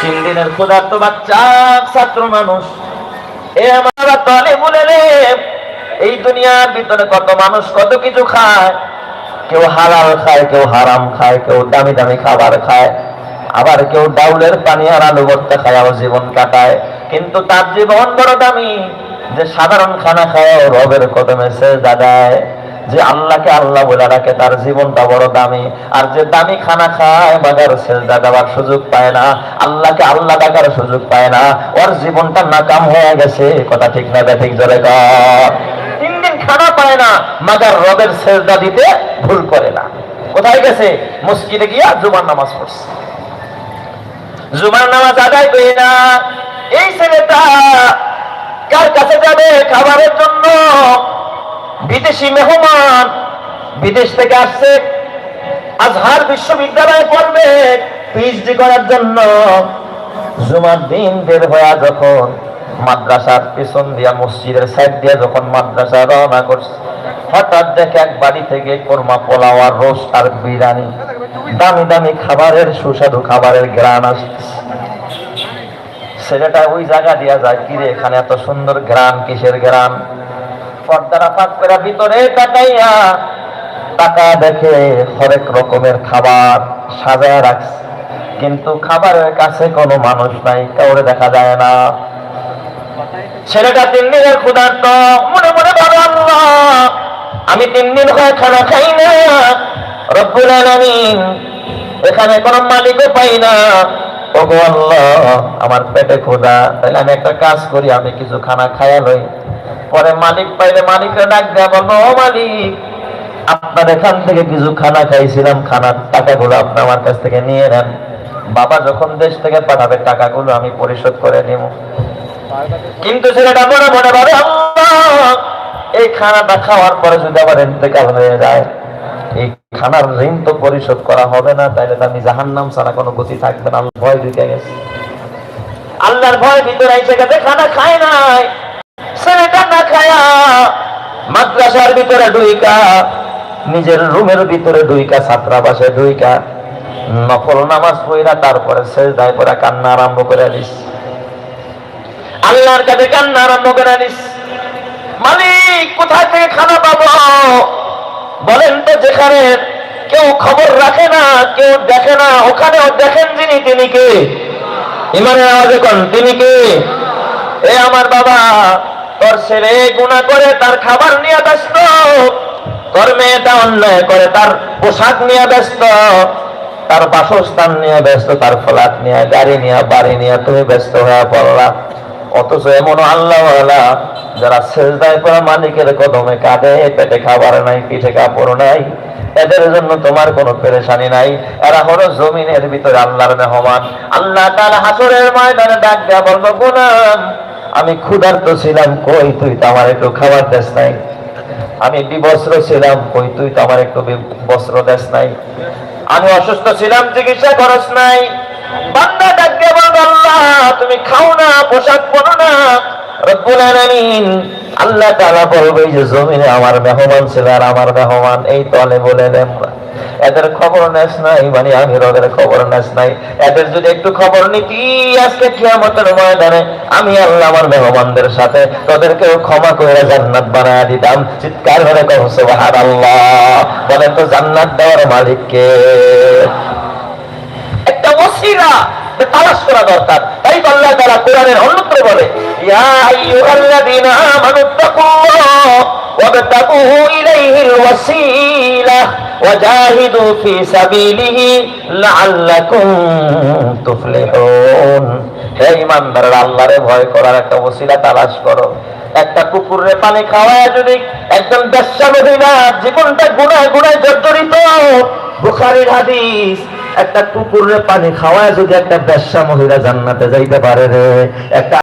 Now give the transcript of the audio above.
তিন দিনের ক্ষুধার্ত বাচ্চা, ছাত্র মানুষ। এ আমার তলে বলে রে, এই দুনিয়ার ভিতরে কত মানুষ কত কিছু খায়। কেউ হালাল খায়, কেউ হারাম খায়, কেউ দামি দামি খাবার খায়। আবার কেউ ডাউলের পানি আর আলু ভর্তা খায় জীবন কাটায়। কিন্তু তার জীবন বড় দামি, যে সাধারণ খানা খায়, রবের কদমে সে দাদায় যে আল্লাহকে আল্লাহ বলে রাখে, তার জীবনটা বড় দামি। আর যে দামি খানা খায়, বাজার সেজদা দেওয়ার সুযোগ পায় না। আল্লাহকে আল্লাহ ডাকার সুযোগ পায় না। ওর জীবনটা নাকাম হয়ে গেছে। কথা ঠিক না ঠিক জোরে তিন দিন খানা পায় না মাগার রবের সেজদা দিতে ভুল করে না। কোথায় গেছে? মসজিদে গিয়া জুমার নামাজ পড়ছে। জুমার নামাজ আদায় করে না। এই ছেলেটা কার কাছে যাবে? খাবারের জন্য। বিদেশি মেহমান বিদেশ থেকে আসছে, আজহার বিশ্ববিদ্যালয়ে পড়বে পিএইচডি করার জন্য। জুমার দিন বের হয়ে যখন মাদ্রাসার পেছন দিয়া মসজিদের সাইড দিয়ে যখন মাদ্রাসা রওনা করছে, হঠাৎ দেখে এক বাড়ি থেকে কোরমা পোলাও আর রোস্ট আর বিরিয়ানি, দামি দামি খাবারের সুস্বাদু খাবারের গ্রান আসতেছে। ছেলেটা ওই জায়গা দিয়া যায়, কিরে, এখানে এত সুন্দর গ্রাম কিসের গ্রাম পর্দারা ফাঁক করে ভিতরে তাকাইয়া টাকা দেখে হরেক রকমের খাবার সাজায় রাখছে। কিন্তু খাবারের কাছে কোনো মানুষ নাই, কাউরে দেখা যায় না। ছেলেটা তিন দিনের ক্ষুধার্ত, মনে মনে ভাবে আল্লাহ, আমি তিন দিন হয় খানা খাই না। রব্বুল আলামিন, এখানে কোনো মালিকও পাই না। আমার পেটে ক্ষুধা। তাহলে আমি একটা কাজ করি, আমি কিছু খানা খাইয়া লই। পরে মালিক পাইলে মালিককে ডাক দেয়া বলব ও মালিক, আপনার এখান থেকে কিছু খানা খাইছিলাম, খানার টাকাগুলো আপনি আমার কাছ থেকে নিয়ে নেন। বাবা যখন দেশ থেকে পাঠাবে, টাকাগুলো আমি পরিশোধ করে নেব। কিন্তু ছেলেটা মনে মনে ভাবে এই খানাটা খাওয়ার পরে যদি আবার ইন্তেকাল হয়ে যায় এই খানার ঋণ তো পরিশোধ করা হবে না, তাইলে তো আমি জাহান নাম ছাড়া কোনো গতি থাকবে না আল্লাহ ভয় ঢুকে গেছে। আল্লাহর ভয় ভিতরে এসে গেছে, খানা খায় নাই, ছেলেটা না খায়া মাদ্রাসার ভিতরে ডুইকা নিজের রুমের ভিতরে ডুইকা ছাত্রাবাসে ডুইকা নকল নামাজ পড়া তারপরে শেষ দায় পড়া কান্না আরম্ভ করে দিস। আল্লাহর কাছে কান্না আরম্ভ করে দিস। মালিক, কোথায় থেকে খানা পাবো? বলেন তো যেখানে কেউ খবর রাখে না, কেউ দেখে না, ওখানেও দেখেন যিনি, তিনি কে? ইমানের আওয়াজে কন তিনি কে? এ আমার বাবা, তোর ছেলে গুণা করে তার খাবার নিয়ে ব্যস্ত, তোর মেয়েটা অন্যায় করে তার পোশাক নিয়ে ব্যস্ত, তার বাসস্থান নিয়ে ব্যস্ত, তার ফ্ল্যাট নিয়ে, গাড়ি নিয়ে, বাড়ি নিয়ে তুমি ব্যস্ত হয়ে পড়লা। অথচ এমন আল্লাহ যারা সেজদায় পড়া মালিকের কদমে কাঁদে, পেটে খাবার নাই, পিঠে কাপড় নাই, এদের জন্য তোমার কোনো পেরেশানি নাই। এরা হলো জমিনের ভিতরে আল্লাহর মেহমান। আল্লাহ তাআলা হাসরের ময়দানে ডাক দেয়া বলব গুনাম আমি ক্ষুধার্ত ছিলাম, কই তুই তো আমার একটু খাবার দেশ নাই? আমি বিবস্ত্র ছিলাম, কই তুই তো আমার একটু বস্ত্র দেশ নাই? আমি অসুস্থ ছিলাম, চিকিৎসা খরচ নাই। বান্দা আল্লাহ, তুমি খাও না, পোশাক পরো না। আল্লাহ বলবে যে জমিনে আমার মেহমান ছিল আর আমার মেহমান, এই তলে বলে দেন এদের খবর নেস নাই মানে আমি রবের খবর নেস নাই। এদের যদি একটু খবর নিতি, আজকে কিয়ামতের ময়দানে আমি আল্লাহ আমার মেহমানদের সাথে তোদেরকেও ক্ষমা করে জান্নাত বানায় দিতাম। চিৎকার করে কহ সুবহানাল্লাহ। বলেন তো জান্নাত দেওয়ার মালিককে একটা ওসিলা তালাশ করা দরকার। তাই আল্লাহ তাআলা কোরআনের অন্যত্র বলে ভয় করার একটা করো। একটা জীবনটা গুনায় গুনায় জর্জরিত। বুখারীর হাদিস একটা কুকুরের পানি খাওয়ায় যদি একটা ব্যবসা মহিলা জান্নাতে যাইতে পারে রে একটা